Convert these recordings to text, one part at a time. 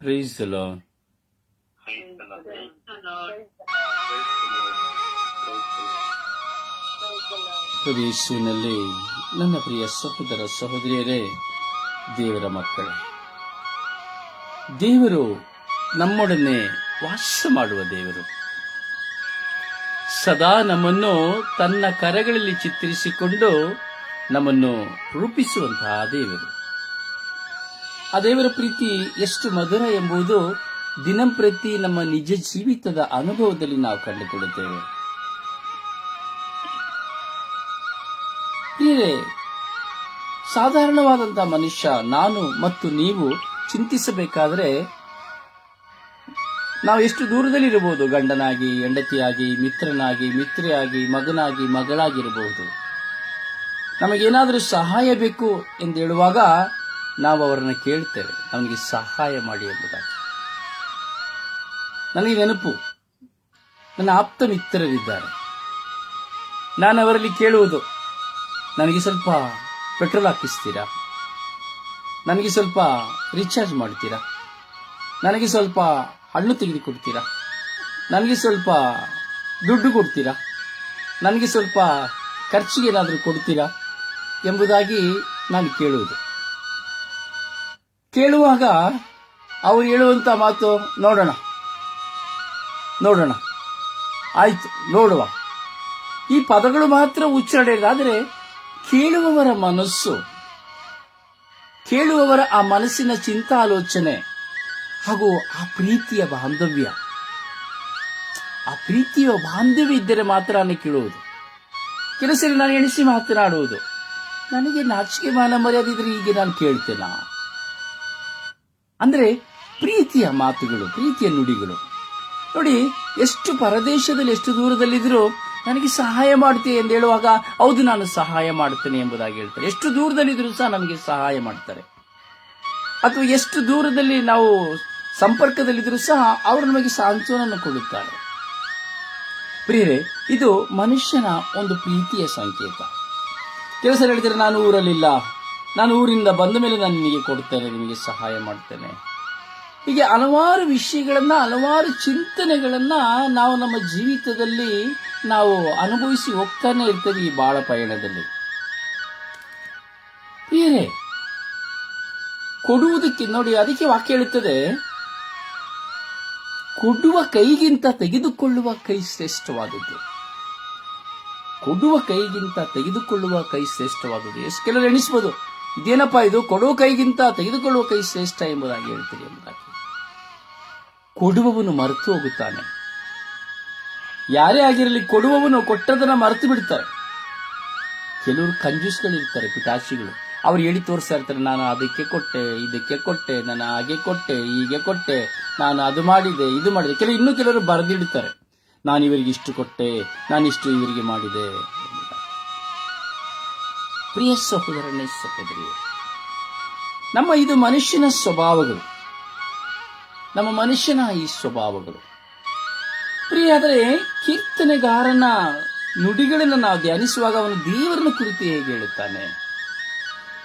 Praise the Lord. Praise the. Praise the ನನ್ನ ಪ್ರಿಯ ಸಹೋದರ ಸಹೋದರಿಯರೇ ದೇವರ ಮಕ್ಕಳೇ ದೇವರು ನಮ್ಮೊಡನೆ ವಾಸ ಮಾಡುವ ದೇವರು ಸದಾ ನಮ್ಮನ್ನು ತನ್ನ ಕರಗಳಲ್ಲಿ ಚಿತ್ರಿಸಿಕೊಂಡು ನಮ್ಮನ್ನು ರೂಪಿಸುವಂತಹ ದೇವರು ಆ ದೇವರ ಪ್ರೀತಿ ಎಷ್ಟು ಮಧುರ ಎಂಬುದು ದಿನಂಪ್ರತಿ ನಮ್ಮ ನಿಜ ಜೀವಿತದ ಅನುಭವದಲ್ಲಿ ನಾವು ಕಂಡುಕೊಳ್ಳುತ್ತೇವೆ. ಸಾಧಾರಣವಾದಂಥ ಮನುಷ್ಯ ನಾನು ಮತ್ತು ನೀವು ಚಿಂತಿಸಬೇಕಾದ್ರೆ ನಾವು ಎಷ್ಟು ದೂರದಲ್ಲಿ ಇರಬಹುದು ಗಂಡನಾಗಿ, ಹೆಂಡತಿಯಾಗಿ, ಮಿತ್ರನಾಗಿ, ಮಿತ್ರೆಯಾಗಿ, ಮಗನಾಗಿ, ಮಗಳಾಗಿರಬಹುದು. ನಮಗೇನಾದರೂ ಸಹಾಯ ಬೇಕು ಎಂದು ಹೇಳುವಾಗ ನಾವು ಅವರನ್ನು ಕೇಳ್ತೇವೆ. ಅವನಿಗೆ ಸಹಾಯ ಮಾಡಿ ಎಂಬುದಾಗಿ. ನನಗೆ ನೆನಪು, ನನ್ನ ಆಪ್ತ ಮಿತ್ರರಿದ್ದಾರೆ. ನಾನು ಅವರಲ್ಲಿ ಕೇಳುವುದು, ನನಗೆ ಸ್ವಲ್ಪ ಪೆಟ್ರೋಲ್ ಹಾಕಿಸ್ತೀರಾ? ನನಗೆ ಸ್ವಲ್ಪ ರೀಚಾರ್ಜ್ ಮಾಡ್ತೀರಾ? ನನಗೆ ಸ್ವಲ್ಪ ಹಣ್ಣು ತೆಗೆದುಕೊಡ್ತೀರಾ? ನನಗೆ ಸ್ವಲ್ಪ ದುಡ್ಡು ಕೊಡ್ತೀರಾ? ನನಗೆ ಸ್ವಲ್ಪ ಖರ್ಚಿಗೆ ಏನಾದರೂ ಕೊಡ್ತೀರಾ? ಎಂಬುದಾಗಿ ನಾನು ಕೇಳುವುದು. ಕೇಳುವಾಗ ಅವರು ಹೇಳುವಂತ ಮಾತು ನೋಡೋಣ. ನೋಡೋಣ. ಆಯ್ತು, ನೋಡುವ. ಈ ಪದಗಳು ಮಾತ್ರ ಉಚ್ಚಾರಣೆ ಆದರೆ ಕೇಳುವವರ ಮನಸ್ಸು, ಕೇಳುವವರ ಆ ಮನಸ್ಸಿನ ಚಿಂತಾಲೋಚನೆ, ಹಾಗೂ ಆ ಪ್ರೀತಿಯ ಬಾಂಧವ್ಯ. ಆ ಪ್ರೀತಿಯ ಬಾಂಧವ್ಯ ಇದ್ದರೆ ಮಾತ್ರ ಕೇಳುವುದು. ಕೆಲಸ ನಾನು ಎಣಿಸಿ ಮಾತನಾಡುವುದು. ನನಗೆ ನಾಚಿಕೆ ಮಾನ ಮರ್ಯಾದಿದ್ರೆ ಹೀಗೆ ನಾನು ಕೇಳ್ತೇನಾ? ಅಂದ್ರೆ ಪ್ರೀತಿಯ ಮಾತುಗಳು, ಪ್ರೀತಿಯ ನುಡಿಗಳು. ನೋಡಿ, ಎಷ್ಟು ಪರದೇಶದಲ್ಲಿ, ಎಷ್ಟು ದೂರದಲ್ಲಿದ್ದರೂ ನನಗೆ ಸಹಾಯ ಮಾಡ್ತೀಯ ಎಂದು ಹೇಳುವಾಗ ಹೌದು, ನಾನು ಸಹಾಯ ಮಾಡ್ತೇನೆ ಎಂಬುದಾಗಿ ಹೇಳ್ತಾರೆ. ಎಷ್ಟು ದೂರದಲ್ಲಿದ್ದರೂ ಸಹ ನಮಗೆ ಸಹಾಯ ಮಾಡ್ತಾರೆ. ಅಥವಾ ಎಷ್ಟು ದೂರದಲ್ಲಿ ನಾವು ಸಂಪರ್ಕದಲ್ಲಿದ್ದರೂ ಸಹ ಅವರು ನಮಗೆ ಸಾಂತ್ವನ ಕೊಡುತ್ತಾರೆ. ಪ್ರಿಯರೇ, ಇದು ಮನುಷ್ಯನ ಒಂದು ಪ್ರೀತಿಯ ಸಂಕೇತ. ಕೆಲಸ ಹೇಳಿದರೆ ನಾನು ಊರಲ್ಲಿಲ್ಲ. ನಾನು ಊರಿಂದ ಬಂದ ಮೇಲೆ ನಾನು ನಿಮಗೆ ಕೊಡ್ತೇನೆ ನಿಮಗೆ ಸಹಾಯ ಮಾಡ್ತೇನೆ. ಹೀಗೆ ಹಲವಾರು ವಿಷಯಗಳನ್ನ, ಹಲವಾರು ಚಿಂತನೆಗಳನ್ನ ನಾವು ನಮ್ಮ ಜೀವಿತದಲ್ಲಿ ನಾವು ಅನುಭವಿಸಿ ಹೋಗ್ತಾನೆ ಇರ್ತೇವೆ ಈ ಬಾಳ ಪಯಣದಲ್ಲಿ. ಏನೇ ಕೊಡುವುದಕ್ಕೆ ನೋಡಿ ಅದಕ್ಕೆ ವಾಕ್ಯ ಹೇಳುತ್ತದೆ, ಕೊಡುವ ಕೈಗಿಂತ ತೆಗೆದುಕೊಳ್ಳುವ ಕೈ ಶ್ರೇಷ್ಠವಾದದ್ದು. ಕೊಡುವ ಕೈಗಿಂತ ತೆಗೆದುಕೊಳ್ಳುವ ಕೈ ಶ್ರೇಷ್ಠವಾದದ್ದು. ಎಷ್ಟು ಕೆಲವರು ಎಣಿಸ್ಬೋದು? ಇದೇನಪ್ಪ ಇದು? ಕೊಡುವ ಕೈಗಿಂತ ತೆಗೆದುಕೊಳ್ಳುವ ಕೈ ಶ್ರೇಷ್ಠ ಎಂಬುದಾಗಿ ಹೇಳ್ತೀರಿ ಎಂಬುದಾಗಿ. ಕೊಡುವವನು ಮರೆತು ಹೋಗುತ್ತಾನೆ. ಯಾರೇ ಆಗಿರಲಿ ಕೊಡುವವನು ಕೊಟ್ಟದನ್ನ ಮರೆತು ಬಿಡ್ತಾರೆ. ಕೆಲವರು ಕಂಜೂಸ್ಗಳಿರ್ತಾರೆ ಪಿಟಾಶಿಗಳು ಅವ್ರು ಹೇಳಿ ತೋರಿಸ್ತಾ ಇರ್ತಾರೆ, ನಾನು ಅದಕ್ಕೆ ಕೊಟ್ಟೆ, ಇದಕ್ಕೆ ಕೊಟ್ಟೆ ನಾನು ಹಾಗೆ ಕೊಟ್ಟೆ, ಹೀಗೆ ಕೊಟ್ಟೆ, ನಾನು ಅದು ಮಾಡಿದೆ, ಇದು ಮಾಡಿದೆ. ಕೆಲವು ಇನ್ನೂ ಕೆಲವರು ಬರೆದಿಡ್ತಾರೆ. ನಾನು ಇವರಿಗೆ ಇಷ್ಟು ಕೊಟ್ಟೆ ನಾನಿಷ್ಟು ಇವರಿಗೆ ಮಾಡಿದೆ. ಪ್ರಿಯ ಸಹೋದರನೇ ಸಹೋದರಿ ನಮ್ಮ ಇದು ಮನುಷ್ಯನ ಸ್ವಭಾವಗಳು, ನಮ್ಮ ಮನುಷ್ಯನ ಈ ಸ್ವಭಾವಗಳು. ಪ್ರಿಯಾದರೆ ಕೀರ್ತನೆಗಾರನ ನುಡಿಗಳನ್ನು ನಾವು ಧ್ಯಾನಿಸುವಾಗ ಅವನು ದೇವರನ್ನ ಕುರಿತು ಹೇಗೆ ಹೇಳುತ್ತಾನೆ?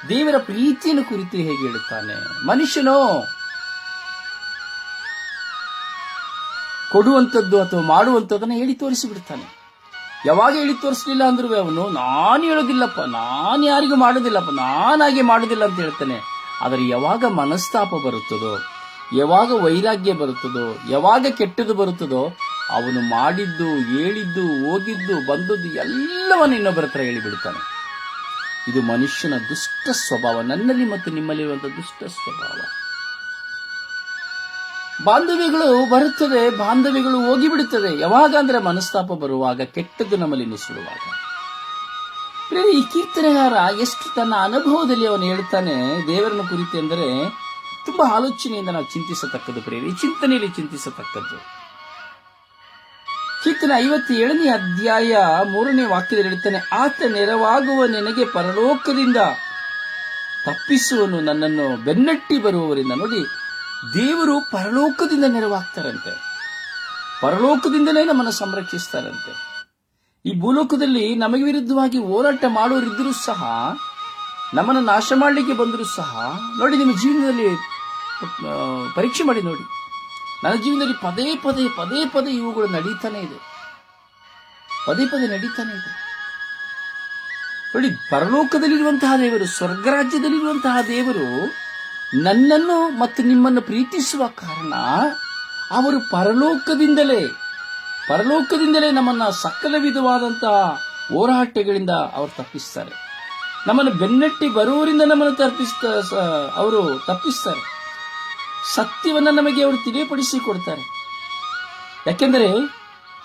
ದೇವರ ಪ್ರೀತಿಯನ್ನು ಕುರಿತು ಹೇಗೆ ಹೇಳುತ್ತಾನೆ? ಮನುಷ್ಯನೋ ಕೊಡುವಂಥದ್ದು ಅಥವಾ ಮಾಡುವಂಥದ್ದನ್ನು ಹೇಳಿ ತೋರಿಸಿಬಿಡ್ತಾನೆ. ಯಾವಾಗ ಹೇಳಿ ತೋರಿಸ್ಲಿಲ್ಲ ಅಂದ್ರು ಅವನು? ನಾನು ಹೇಳೋದಿಲ್ಲಪ್ಪ, ನಾನು ಯಾರಿಗೂ ಮಾಡೋದಿಲ್ಲಪ್ಪ ನಾನಾಗೆ ಮಾಡೋದಿಲ್ಲ ಅಂತ ಹೇಳ್ತಾನೆ. ಆದರೆ ಯಾವಾಗ ಮನಸ್ತಾಪ ಬರುತ್ತದೋ, ಯಾವಾಗ ವೈರಾಗ್ಯ ಬರುತ್ತದೋ, ಯಾವಾಗ ಕೆಟ್ಟದ್ದು ಬರುತ್ತದೋ, ಅವನು ಮಾಡಿದ್ದು, ಹೇಳಿದ್ದು, ಹೋಗಿದ್ದು, ಬಂದದ್ದು ಎಲ್ಲವನ್ನ ಇನ್ನೊಬ್ಬರ ಹತ್ರ ಹೇಳಿಬಿಡ್ತಾನೆ. ಇದು ಮನುಷ್ಯನ ದುಷ್ಟ ಸ್ವಭಾವ, ನನ್ನಲ್ಲಿ ಮತ್ತು ನಿಮ್ಮಲ್ಲಿರುವಂತಹ ದುಷ್ಟ ಸ್ವಭಾವ. ಬಾಂಧವ್ಯಗಳು ಬರುತ್ತದೆ ಬಾಂಧವ್ಯಗಳು ಹೋಗಿಬಿಡುತ್ತದೆ ಯಾವಾಗ ಅಂದ್ರೆ ಮನಸ್ತಾಪ ಬರುವಾಗ, ಕೆಟ್ಟದ್ದು ನಮ್ಮಲ್ಲಿ ನುಸುಳುವಾಗ. ಈ ಕೀರ್ತನೆಗಾರ ಎಷ್ಟು ತನ್ನ ಅನುಭವದಲ್ಲಿ ಅವನು ಹೇಳ್ತಾನೆ ದೇವರನ್ನು ಕುರಿತು ಎಂದರೆ ತುಂಬಾ ಆಲೋಚನೆಯಿಂದ ನಾವು ಚಿಂತಿಸತಕ್ಕದ್ದು ಪ್ರೇರಿ ಚಿಂತನೆಯಲ್ಲಿ ಚಿಂತಿಸತಕ್ಕದ್ದು. ಕೀರ್ತನೆ ಐವತ್ತೇಳನೇ ಅಧ್ಯಾಯ ಮೂರನೇ ವಾಕ್ಯದಲ್ಲಿ ಹೇಳ್ತಾನೆ ಆತ ನೆರವಾಗುವ ನಿನಗೆ ಪರಲೋಕದಿಂದ ತಪ್ಪಿಸುವನು ನನ್ನನ್ನು ಬೆನ್ನಟ್ಟಿ ಬರುವವರಿಂದ. ನೋಡಿ ದೇವರು ಪರಲೋಕದಿಂದ ನೆರವಾಗ್ತಾರಂತೆ. ಪರಲೋಕದಿಂದಲೇ ನಮ್ಮನ್ನು ಸಂರಕ್ಷಿಸ್ತಾರಂತೆ. ಈ ಭೂಲೋಕದಲ್ಲಿ ನಮಗೆ ವಿರುದ್ಧವಾಗಿ ಹೋರಾಟ ಮಾಡೋರಿದ್ದರೂ ಸಹ, ನಮ್ಮನ್ನು ನಾಶ ಮಾಡಲಿಕ್ಕೆ ಬಂದರೂ ಸಹ, ನೋಡಿ ನಿಮ್ಮ ಜೀವನದಲ್ಲಿ ಪರೀಕ್ಷೆ ಮಾಡಿ ನೋಡಿ. ನನ್ನ ಜೀವನದಲ್ಲಿ ಪದೇ ಪದೇ ಪದೇ ಪದೇ ಇವುಗಳು ನಡೀತಾನೆ ಇದೆ. ಪದೇ ಪದೇ ನಡೀತಾನೆ ಇದೆ. ನೋಡಿ, ಪರಲೋಕದಲ್ಲಿರುವಂತಹ ದೇವರು, ಸ್ವರ್ಗರಾಜ್ಯದಲ್ಲಿರುವಂತಹ ದೇವರು ನನ್ನನ್ನು ಮತ್ತು ನಿಮ್ಮನ್ನು ಪ್ರೀತಿಸುವ ಕಾರಣ ಅವರು ಪರಲೋಕದಿಂದಲೇ ಪರಲೋಕದಿಂದಲೇ ನಮ್ಮನ್ನು ಸಕಲ ವಿಧವಾದಂತಹ ಹೋರಾಟಗಳಿಂದ ಅವರು ತಪ್ಪಿಸ್ತಾರೆ. ನಮ್ಮನ್ನು ಬೆನ್ನಟ್ಟಿ ಬರುವವರಿಂದ ನಮ್ಮನ್ನು ತಪ್ಪಿಸ್ತ ಅವರು ತಪ್ಪಿಸ್ತಾರೆ. ಸತ್ಯವನ್ನು ನಮಗೆ ಅವರು ತಿಳಿಯಪಡಿಸಿಕೊಡ್ತಾರೆ. ಯಾಕೆಂದರೆ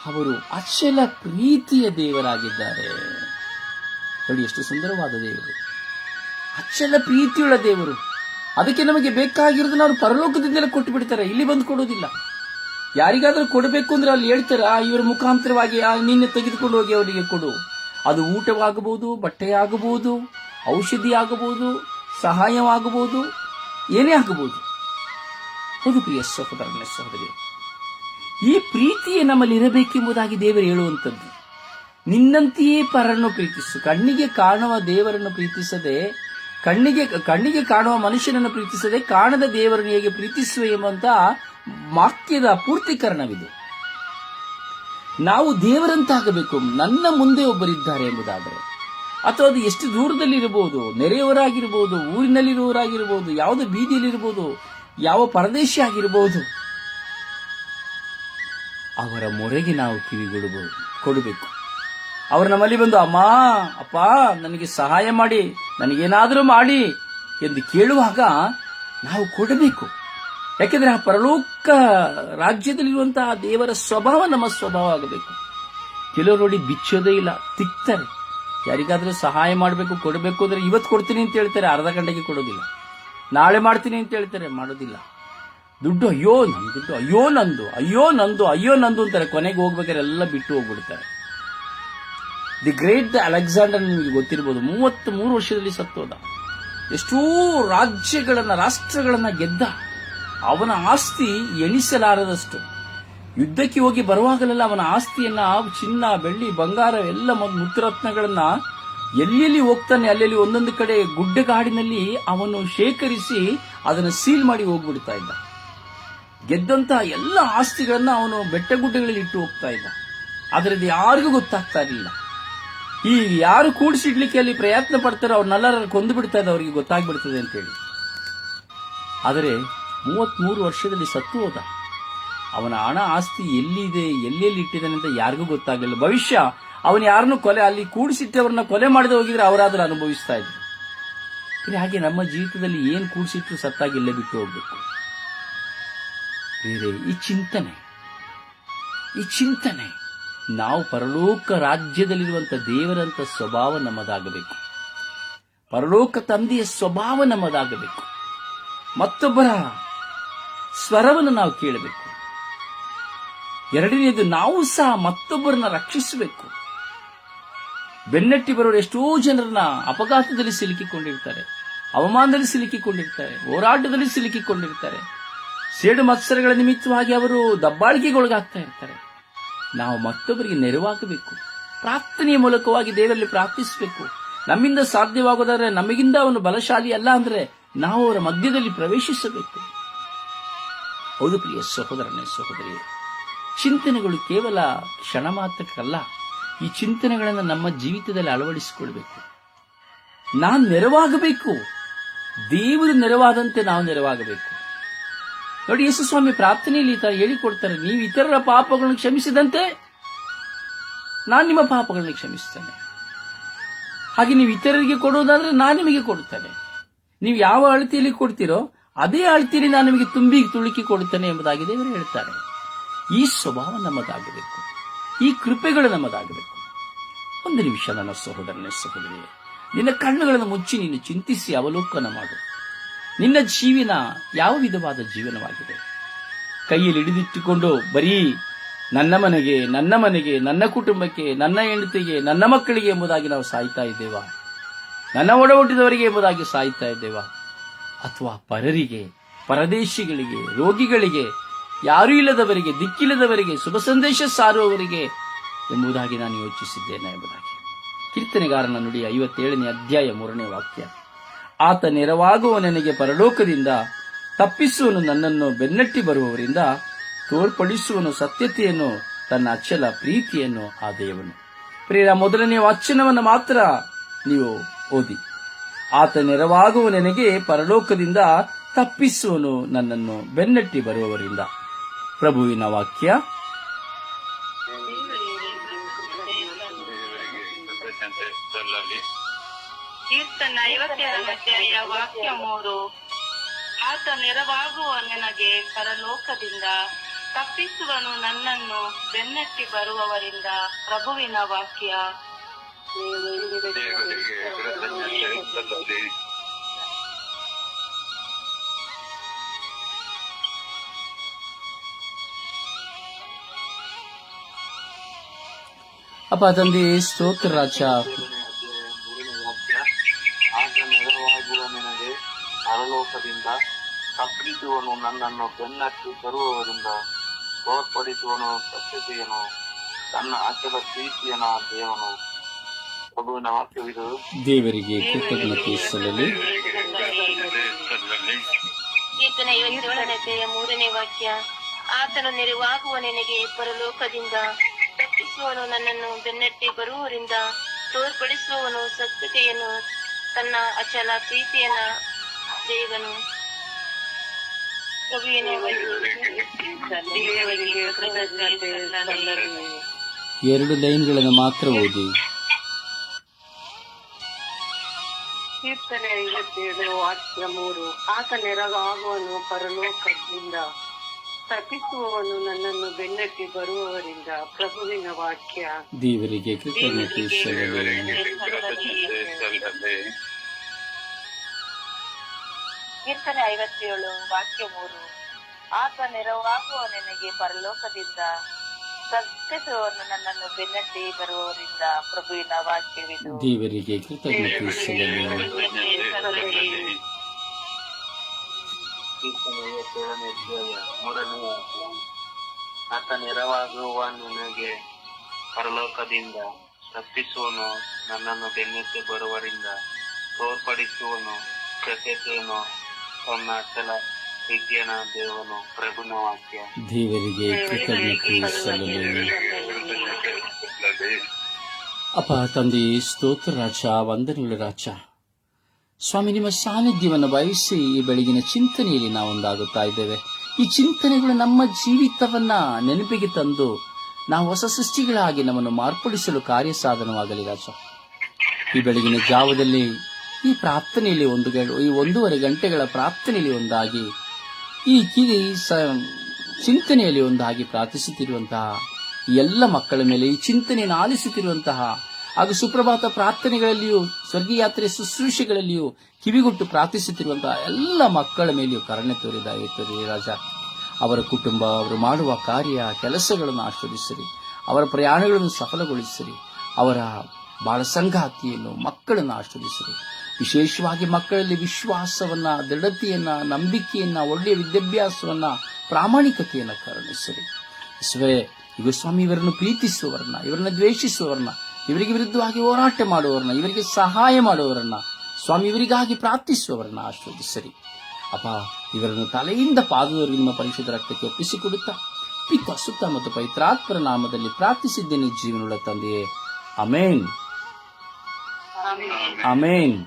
ಅವರು ಅಚಲ ಪ್ರೀತಿಯ ದೇವರಾಗಿದ್ದಾರೆ. ನೋಡಿ ಎಷ್ಟು ಸುಂದರವಾದ ದೇವರು. ಅಚಲ ಪ್ರೀತಿಯುಳ್ಳ ದೇವರು. ಅದಕ್ಕೆ ನಮಗೆ ಬೇಕಾಗಿರೋದನ್ನ ಅವರು ಪರಲೋಕದಿಂದಲೇ ಕೊಟ್ಟು ಬಿಡ್ತಾರೆ ಇಲ್ಲಿ ಬಂದು ಕೊಡೋದಿಲ್ಲ ಯಾರಿಗಾದರೂ ಕೊಡಬೇಕು ಅಂದ್ರೆ ಅಲ್ಲಿ ಹೇಳ್ತಾರೆ, ಆ ಇವರ ಮುಖಾಂತರವಾಗಿ ನಿನ್ನೆ ತೆಗೆದುಕೊಂಡು ಹೋಗಿ ಅವರಿಗೆ ಕೊಡು. ಅದು ಊಟವಾಗಬಹುದು ಬಟ್ಟೆ ಆಗಬಹುದು ಔಷಧಿ ಆಗಬಹುದು ಸಹಾಯವಾಗಬಹುದು ಏನೇ ಆಗಬಹುದು. ಹೌದು ಪ್ರಿಯ ಸಹೋದರನ ಸಹೋದರಿ ಈ ಪ್ರೀತಿಯೇ ನಮ್ಮಲ್ಲಿ ಇರಬೇಕೆಂಬುದಾಗಿ ದೇವರು ಹೇಳುವಂಥದ್ದು. ನಿನ್ನಂತೆಯೇ ಪರನ್ನು ಪ್ರೀತಿಸು. ಕಣ್ಣಿಗೆ ಕಾಣುವ ದೇವರನ್ನು ಪ್ರೀತಿಸದೆ ಕಣ್ಣಿಗೆ ಕಣ್ಣಿಗೆ ಕಾಣುವ ಮನುಷ್ಯನನ್ನು ಪ್ರೀತಿಸದೆ ಕಾಣದ ದೇವರನ್ನು ಹೇಗೆ ಪ್ರೀತಿಸುವ ಎಂಬಂತ ವಾಕ್ಯದ ಪೂರ್ತೀಕರಣವಿದು. ನಾವು ದೇವರಂತಾಗಬೇಕು, ನನ್ನ ಮುಂದೆ ಒಬ್ಬರಿದ್ದಾರೆ ಎಂಬುದಾದರೆ. ಅಥವಾ ಅದು ಎಷ್ಟು ದೂರದಲ್ಲಿ ಇರಬಹುದು ನೆರೆಯವರಾಗಿರ್ಬೋದು ಊರಿನಲ್ಲಿರುವವರಾಗಿರ್ಬೋದು ಯಾವುದು ಬೀದಿಯಲ್ಲಿರ್ಬೋದು ಯಾವ ಪರದೇಶಿ ಆಗಿರಬಹುದು. ಅವರ ಮೊರೆಗೆ ನಾವು ಕಿವಿಗೊಡಬಹುದು ಕೊಡಬೇಕು. ಅವರು ನಮ್ಮಲ್ಲಿ ಬಂದು, ಅಮ್ಮ, ಅಪ್ಪ, ನನಗೆ ಸಹಾಯ ಮಾಡಿ, ನನಗೇನಾದರೂ ಮಾಡಿ ಎಂದು ಕೇಳುವಾಗ ನಾವು ಕೊಡಬೇಕು. ಯಾಕೆಂದರೆ ಆ ಪರಲೋಕ ರಾಜ್ಯದಲ್ಲಿರುವಂತಹ ದೇವರ ಸ್ವಭಾವ ನಮ್ಮ ಸ್ವಭಾವ ಆಗಬೇಕು. ಕೆಲವರು ನೋಡಿ ಬಿಚ್ಚೋದೇ ಇಲ್ಲ, ತಿಕ್ತಾರೆ. ಯಾರಿಗಾದರೂ ಸಹಾಯ ಮಾಡಬೇಕು, ಕೊಡಬೇಕು ಅಂದ್ರೆ ಇವತ್ತು ಕೊಡ್ತೀನಿ ಅಂತ ಹೇಳ್ತಾರೆ, ಅರ್ಧ ಗಂಟೆಗೆ ಕೊಡೋದಿಲ್ಲ. ನಾಳೆ ಮಾಡ್ತೀನಿ ಅಂತ ಹೇಳ್ತಾರೆ, ಮಾಡೋದಿಲ್ಲ. ದುಡ್ಡು ಅಯ್ಯೋ ನಂದು, ದುಡ್ಡು ಅಯ್ಯೋ ನಂದು ಅಯ್ಯೋ ನಂದು ಅಯ್ಯೋ ನಂದು ಅಂತಾರೆ. ಕೊನೆಗೆ ಹೋಗ್ಬೇಕಾದ್ರೆ ಎಲ್ಲ ಬಿಟ್ಟು ಹೋಗ್ಬಿಡ್ತಾರೆ. ದಿ ಗ್ರೇಟ್ ಅಲೆಕ್ಸಾಂಡರ್ ನಿಮಗೆ ಗೊತ್ತಿರ್ಬೋದು. ಮೂವತ್ತ್ ಮೂರು ವರ್ಷದಲ್ಲಿ ಸತ್ತೋದ ಎಷ್ಟೋ ರಾಜ್ಯಗಳನ್ನ, ರಾಷ್ಟ್ರಗಳನ್ನ ಗೆದ್ದ. ಅವನ ಆಸ್ತಿ ಎಣಿಸಲಾರದಷ್ಟು. ಯುದ್ಧಕ್ಕೆ ಹೋಗಿ ಬರುವಾಗಲೆಲ್ಲ ಅವನ ಆಸ್ತಿಯನ್ನ, ಚಿನ್ನ, ಬೆಳ್ಳಿ, ಬಂಗಾರ, ಎಲ್ಲ ಮುತ್ತರತ್ನಗಳನ್ನ ಎಲ್ಲೆಲ್ಲಿ ಹೋಗ್ತಾನೆ, ಅಲ್ಲೆಲ್ಲಿ ಒಂದೊಂದು ಕಡೆ ಗುಡ್ಡಗಾಡಿನಲ್ಲಿ ಅವನು ಶೇಖರಿಸಿ ಅದನ್ನು ಸೀಲ್ ಮಾಡಿ ಹೋಗ್ಬಿಡ್ತಾ ಇದ್ದ. ಗೆದ್ದಂತಹ ಎಲ್ಲ ಆಸ್ತಿಗಳನ್ನ ಅವನು ಬೆಟ್ಟ ಗುಡ್ಡಗಳಲ್ಲಿ ಇಟ್ಟು ಹೋಗ್ತಾ ಇದ್ದ. ಆದರೆ ಅದು ಯಾರಿಗೂ ಗೊತ್ತಾಗ್ತಾ ಇರಲಿಲ್ಲ. ಈ ಯಾರು ಕೂಡಿಸಿಡ್ಲಿಕ್ಕೆ ಅಲ್ಲಿ ಪ್ರಯತ್ನ ಪಡ್ತಾರೋ ಅವ್ರನ್ನೆಲ್ಲರ ಕೊಂದು ಬಿಡ್ತಾ ಇದೆ ಅವರಿಗೆ ಗೊತ್ತಾಗ್ಬಿಡ್ತದೆ ಅಂತೇಳಿ. ಆದರೆ ಮೂವತ್ಮೂರು ವರ್ಷದಲ್ಲಿ ಸತ್ತು ಹೋದ. ಅವನ ಹಣ ಆಸ್ತಿ ಎಲ್ಲಿದೆ, ಎಲ್ಲೆಲ್ಲಿ ಇಟ್ಟಿದ್ದಾನೆ ಅಂತ ಯಾರಿಗೂ ಗೊತ್ತಾಗಲಿಲ್ಲ. ಭವಿಷ್ಯ, ಅವನು ಯಾರನ್ನು ಕೊಲೆ, ಅಲ್ಲಿ ಕೂಡಿಸಿಟ್ಟವ್ರನ್ನ ಕೊಲೆ ಮಾಡದೆ ಹೋಗಿದ್ರೆ ಅವರಾದ್ರೂ ಅನುಭವಿಸ್ತಾ ಇದ್ರು. ಹಾಗೆ ನಮ್ಮ ಜೀವಿತದಲ್ಲಿ ಏನು ಕೂಡಿಸಿಟ್ಟು ಸತ್ತಾಗಿ ಇಲ್ಲೇ ಬಿಟ್ಟು ಹೋಗ್ಬೇಕು. ಬೇರೆ ಈ ಚಿಂತನೆ ಈ ಚಿಂತನೆ. ನಾವು ಪರಲೋಕ ರಾಜ್ಯದಲ್ಲಿರುವಂತ ದೇವರಂತ ಸ್ವಭಾವ ನಮ್ಮದಾಗಬೇಕು. ಪರಲೋಕ ತಂದೆಯ ಸ್ವಭಾವ ನಮ್ಮದಾಗಬೇಕು. ಮತ್ತೊಬ್ಬರ ಸ್ವರವನ್ನು ನಾವು ಕೇಳಬೇಕು. ಎರಡನೆಯದು ನಾವು ಸಹ ಮತ್ತೊಬ್ಬರನ್ನ ರಕ್ಷಿಸಬೇಕು. ಬೆನ್ನಟ್ಟಿ ಬರೋರು ಎಷ್ಟೋ ಜನರನ್ನ ಅಪಘಾತದಲ್ಲಿ ಸಿಲುಕಿಕೊಂಡಿರ್ತಾರೆ, ಅವಮಾನದಲ್ಲಿ ಸಿಲುಕಿಕೊಂಡಿರ್ತಾರೆ, ಹೋರಾಟದಲ್ಲಿ ಸಿಲುಕಿಕೊಂಡಿರ್ತಾರೆ. ಸೇಡು ಮತ್ಸರಗಳ ನಿಮಿತ್ತವಾಗಿ ಅವರು ದಬ್ಬಾಳಿಕೆಗೊಳಗಾಗ್ತಾ ಇರ್ತಾರೆ. ನಾವು ಮತ್ತೊಬ್ಬರಿಗೆ ನೆರವಾಗಬೇಕು. ಪ್ರಾರ್ಥನೆಯ ಮೂಲಕವಾಗಿ ದೇವರಲ್ಲಿ ಪ್ರಾರ್ಥಿಸಬೇಕು. ನಮ್ಮಿಂದ ಸಾಧ್ಯವಾಗೋದಾದ್ರೆ ನಮಗಿಂದ ಅವನು ಬಲಶಾಲಿ ಅಲ್ಲ ಅಂದ್ರೆ ನಾವು ಅವರ ಮಧ್ಯದಲ್ಲಿ ಪ್ರವೇಶಿಸಬೇಕು. ಹೌದು ಪ್ರಿಯ ಸಹೋದರನೇ ಸಹೋದರಿ ಚಿಂತನೆಗಳು ಕೇವಲ ಕ್ಷಣ ಮಾತ್ರಕ್ಕಲ್ಲ, ಈ ಚಿಂತನೆಗಳನ್ನು ನಮ್ಮ ಜೀವಿತದಲ್ಲಿ ಅಳವಡಿಸಿಕೊಳ್ಬೇಕು. ನಾನು ನೆರವಾಗಬೇಕು. ದೇವರು ನೆರವಾದಂತೆ ನಾವು ನೆರವಾಗಬೇಕು. ನೋಡಿ ಯೇಸು ಸ್ವಾಮಿ ಪ್ರಾರ್ಥನೆಯಲ್ಲಿ ಈ ತರ ಹೇಳಿಕೊಡ್ತಾರೆ ನೀವು ಇತರರ ಪಾಪಗಳನ್ನು ಕ್ಷಮಿಸಿದಂತೆ ನಾನು ನಿಮ್ಮ ಪಾಪಗಳನ್ನು ಕ್ಷಮಿಸ್ತೇನೆ. ಹಾಗೆ ನೀವು ಇತರರಿಗೆ ಕೊಡುವುದಾದ್ರೆ ನಾನು ನಿಮಗೆ ಕೊಡುತ್ತೇನೆ. ನೀವು ಯಾವ ಅಳತಿಯಲ್ಲಿ ಕೊಡ್ತೀರೋ, ಅದೇ ಅಳತಿಯಲ್ಲಿ ನಾನು ನಿಮಗೆ ತುಂಬಿ ತುಳುಕಿ ಕೊಡುತ್ತೇನೆ ಎಂಬುದಾಗಿ ದೇವರು ಹೇಳ್ತಾರೆ. ಈ ಸ್ವಭಾವ ನಮ್ಮದಾಗಬೇಕು. ಈ ಕೃಪೆಗಳು ನಮ್ಮದಾಗಬೇಕು. ಒಂದು ನಿಮಿಷ ನನ್ನ ಸಹೋದರನೇ ಸಹೋದರಿ ನಿನ್ನ ಕಣ್ಣುಗಳನ್ನು ಮುಚ್ಚಿ ನೀನು ಚಿಂತಿಸಿ ಅವಲೋಕನ ಮಾಡು. ನಿನ್ನ ಜೀವನ ಯಾವ ವಿಧವಾದ ಜೀವನವಾಗಿದೆ? ಕೈಯಲ್ಲಿ ಹಿಡಿದಿಟ್ಟುಕೊಂಡು ಬರೀ ನನ್ನ ಮನೆಗೆ ನನ್ನ ಮನೆಗೆ, ನನ್ನ ಕುಟುಂಬಕ್ಕೆ, ನನ್ನ ಹೆಂಡತಿಗೆ, ನನ್ನ ಮಕ್ಕಳಿಗೆ ಎಂಬುದಾಗಿ ನಾವು ಸಾಯ್ತಾ ಇದ್ದೇವಾ? ನನ್ನ ಒಡಹುಟ್ಟಿದವರಿಗೆ ಎಂಬುದಾಗಿ ಸಾಯ್ತಾ ಇದ್ದೇವಾ? ಅಥವಾ ಪರರಿಗೆ, ಪರದೇಶಿಗಳಿಗೆ, ರೋಗಿಗಳಿಗೆ, ಯಾರೂ ಇಲ್ಲದವರಿಗೆ, ದಿಕ್ಕಿಲ್ಲದವರಿಗೆ, ಶುಭ ಸಂದೇಶ ಸಾರುವವರಿಗೆ ಎಂಬುದಾಗಿ ನಾನು ಯೋಚಿಸಿದ್ದೇನೆ ಎಂಬುದಾಗಿ. ಕೀರ್ತನೆಗಾರನ ನುಡಿ ಐವತ್ತೇಳನೇ ಅಧ್ಯಾಯ ಮೂರನೇ ವಾಕ್ಯ. ಆತ ನೆರವಾಗುವ ನನಗೆ ಪರಲೋಕದಿಂದ, ತಪ್ಪಿಸುವನು ನನ್ನನ್ನು ಬೆನ್ನಟ್ಟಿ ಬರುವವರಿಂದ, ತೋರ್ಪಡಿಸುವನು ಸತ್ಯತೆಯನ್ನು, ತನ್ನ ಅಚ್ಚಲ ಪ್ರೀತಿಯನ್ನು ಆ ದೇವನು ಪ್ರಿಯರ ಮೊದಲನೆಯ ವಾಚನವನ್ನು ಮಾತ್ರ ನೀವು ಓದಿ. ಆತ ನೆರವಾಗುವ ನನಗೆ ಪರಲೋಕದಿಂದ, ತಪ್ಪಿಸುವನು ನನ್ನನ್ನು ಬೆನ್ನಟ್ಟಿ ಬರುವವರಿಂದ. ಪ್ರಭುವಿನ ವಾಕ್ಯ ಐವತ್ತೆರಡು ಅಧ್ಯಾಯ ವಾಕ್ಯ ಮೂರು ಆತ ನೆರವಾಗುವ ನನಗೆ ಪರಲೋಕದಿಂದ ತಪ್ಪಿಸುವನು ನನ್ನನ್ನು ಬೆನ್ನಟ್ಟಿ ಬರುವವರಿಂದ ಪ್ರಭುವಿನ ವಾಕ್ಯ. ಅಪ್ಪ ತಂದೆ, ಸ್ತೋತ್ರ ರಾಜ. ಪರಲೋಕದಿಂದ ತಪ್ಪಿಸುವನು ನನ್ನನ್ನು ಬೆನ್ನಟ್ಟಿ ತರುವವರಿಂದ ತೋರ್ಪಡಿಸುವನು ಸತ್ಯತೆಯನು ತನ್ನ ಅಚಲ ಪ್ರೀತಿಯನ ದೇವನು. ಪ್ರಭುವಿನ ವಾಕ್ಯವಿದು ದೇವರಿಗೆ ಕೃತಜ್ಞತೆ ಸಲ್ಲಲಿ ಕೀರ್ತನ ಐವತ್ತೇಳನೆಯ ಮೂರನೇ ವಾಕ್ಯ ಆತನು ನೆರವಾಗುವ ನಿನಗೆ ಪರಲೋಕದಿಂದ ತಪ್ಪಿಸುವನು ನನ್ನನ್ನು ಬೆನ್ನಟ್ಟಿ ಬರುವವರಿಂದ ತೋರ್ಪಡಿಸುವವನು ಸತ್ಯತೆಯನ್ನು ತನ್ನ ಅಚಲ ಪ್ರೀತಿಯನ್ನ ದೇವನು. ಎರಡು ಲೈನ್ಗಳನ್ನು ಮಾತ್ರ ಓದಿ. ಕೀರ್ತನೆ ಐವತ್ತೇಳು ವಾಕ್ಯ ಮೂರು. ಆತ ನೆರವಾಗುವನು ಪರಲೋಕದಿಂದ. ತಪ್ಪಿಸುವವನು ನನ್ನನ್ನು ಬೆನ್ನಟ್ಟಿ ಬರುವವರಿಂದ. ಪ್ರಭುವಿನ ವಾಕ್ಯ. ದೇವರಿಗೆ ಕೃತಜ್ಞತೆ ಕೀರ್ತನೆ ಐವತ್ತೇಳು ವಾಕ್ಯ ಮೂರು. ಆತ ನೆರವಾಗುವ ನಿನಗೆ ಪರಲೋಕದಿಂದ ಸತ್ಯಸವನ್ನು ನನ್ನನ್ನು ಬೆನ್ನಟ್ಟಿ ಬರುವವರಿಂದ ಪ್ರಭುವಿನ ವಾಕ್ಯವಿದು. ದೇವರಿಗೆ ಆತ ನೆರವಾಗುವ ನನಗೆ ಪರಲೋಕದಿಂದ ತಪ್ಪಿಸುವನು ನನ್ನನ್ನು ಬೆನ್ನೆತ್ತಿ ಬರುವರಿಂದ ತೋರ್ಪಡಿಸುವನು ಸತ್ಯತೆಯನ್ನು ದೇವರಿಗೆ ಅಪ್ಪ ತಂದೆ, ಸ್ತೋತ್ರ ರಾಜ, ವಂದನೆಗಳು ರಾಜ. ಸ್ವಾಮಿ, ನಿಮ್ಮ ಸಾನ್ನಿಧ್ಯವನ್ನು ಬಯಸಿ ಈ ಬೆಳಗಿನ ಚಿಂತನೆಯಲ್ಲಿ ನಾವು ಒಂದಾಗುತ್ತಾ ಇದ್ದೇವೆ. ಈ ಚಿಂತನೆಗಳು ನಮ್ಮ ಜೀವಿತವನ್ನ ನೆನಪಿಗೆ ತಂದು ನಾವು ಹೊಸ ಸೃಷ್ಟಿಗಳಾಗಿ ನಮ್ಮನ್ನು ಮಾರ್ಪಡಿಸಲು ಕಾರ್ಯ ಸಾಧನವಾಗಲಿ ರಾಜ. ಈ ಬೆಳಗಿನ ಜಾವದಲ್ಲಿ ಈ ಪ್ರಾರ್ಥನೆಯಲ್ಲಿ ಒಂದು ಈ ಒಂದೂವರೆ ಗಂಟೆಗಳ ಪ್ರಾರ್ಥನೆಯಲ್ಲಿ ಒಂದಾಗಿ, ಈ ಕಿರಿ ಸ ಚಿಂತನೆಯಲ್ಲಿ ಒಂದಾಗಿ ಪ್ರಾರ್ಥಿಸುತ್ತಿರುವಂತಹ ಎಲ್ಲ ಮಕ್ಕಳ ಮೇಲೆ ಈ ಚಿಂತನೆಯನ್ನು ಆಲಿಸುತ್ತಿರುವಂತಹ ಹಾಗೂ ಸುಪ್ರಭಾತ ಪ್ರಾರ್ಥನೆಗಳಲ್ಲಿಯೂ ಸ್ವರ್ಗೀಯಾತ್ರೆ ಶುಶ್ರೂಷೆಗಳಲ್ಲಿಯೂ ಕಿವಿಗುಟ್ಟು ಪ್ರಾರ್ಥಿಸುತ್ತಿರುವಂತಹ ಎಲ್ಲ ಮಕ್ಕಳ ಮೇಲೆಯೂ ಕರುಣೆ ತೋರಿದಾಗಿರುತ್ತದೆ ರಾಜ. ಅವರ ಕುಟುಂಬ, ಅವರು ಮಾಡುವ ಕಾರ್ಯ, ಕೆಲಸಗಳನ್ನು ಆಶ್ರದಿಸಿರಿ. ಅವರ ಪ್ರಯಾಣಗಳನ್ನು ಸಫಲಗೊಳಿಸಿರಿ. ಅವರ ಬಾಳ ಸಂಗಾತಿಯನ್ನು ಮಕ್ಕಳನ್ನು ಆಸ್ವಾದಿಸಿರಿ ವಿಶೇಷವಾಗಿ ಮಕ್ಕಳಲ್ಲಿ ವಿಶ್ವಾಸವನ್ನ ದೃಢತೆಯನ್ನ ನಂಬಿಕೆಯನ್ನ ಒಳ್ಳೆಯ ವಿದ್ಯಾಭ್ಯಾಸವನ್ನ ಪ್ರಾಮಾಣಿಕತೆಯನ್ನ ಕರುಣಿಸಿರಿ. ಇಸುವೆ ಇವ ಸ್ವಾಮಿ ಇವರನ್ನು ಪ್ರೀತಿಸುವವರನ್ನ ಇವರನ್ನ ದ್ವೇಷಿಸುವವರನ್ನ ಇವರಿಗೆ ವಿರುದ್ಧವಾಗಿ ಹೋರಾಟ ಮಾಡುವವರನ್ನ ಇವರಿಗೆ ಸಹಾಯ ಮಾಡುವವರನ್ನ ಸ್ವಾಮಿ ಇವರಿಗಾಗಿ ಪ್ರಾರ್ಥಿಸುವವರನ್ನ ಆಶ್ರದಿಸಿರಿ ಅಪ್ಪ ಇವರನ್ನು ತಲೆಯಿಂದ ಪಾದದವರೆಗೆ ನಿಮ್ಮ ಪರಿಶುದ್ಧ ರಕ್ತಕ್ಕೆ ಒಪ್ಪಿಸಿಕೊಡುತ್ತಾ ಪಿತ ಸುತ್ತ ಮತ್ತು ಪವಿತ್ರಾತ್ಮರ ನಾಮದಲ್ಲಿ ಪ್ರಾರ್ಥಿಸಿದ್ದೇನೆ ಜೀವನ ತಂದೆಯೇ. Amen amen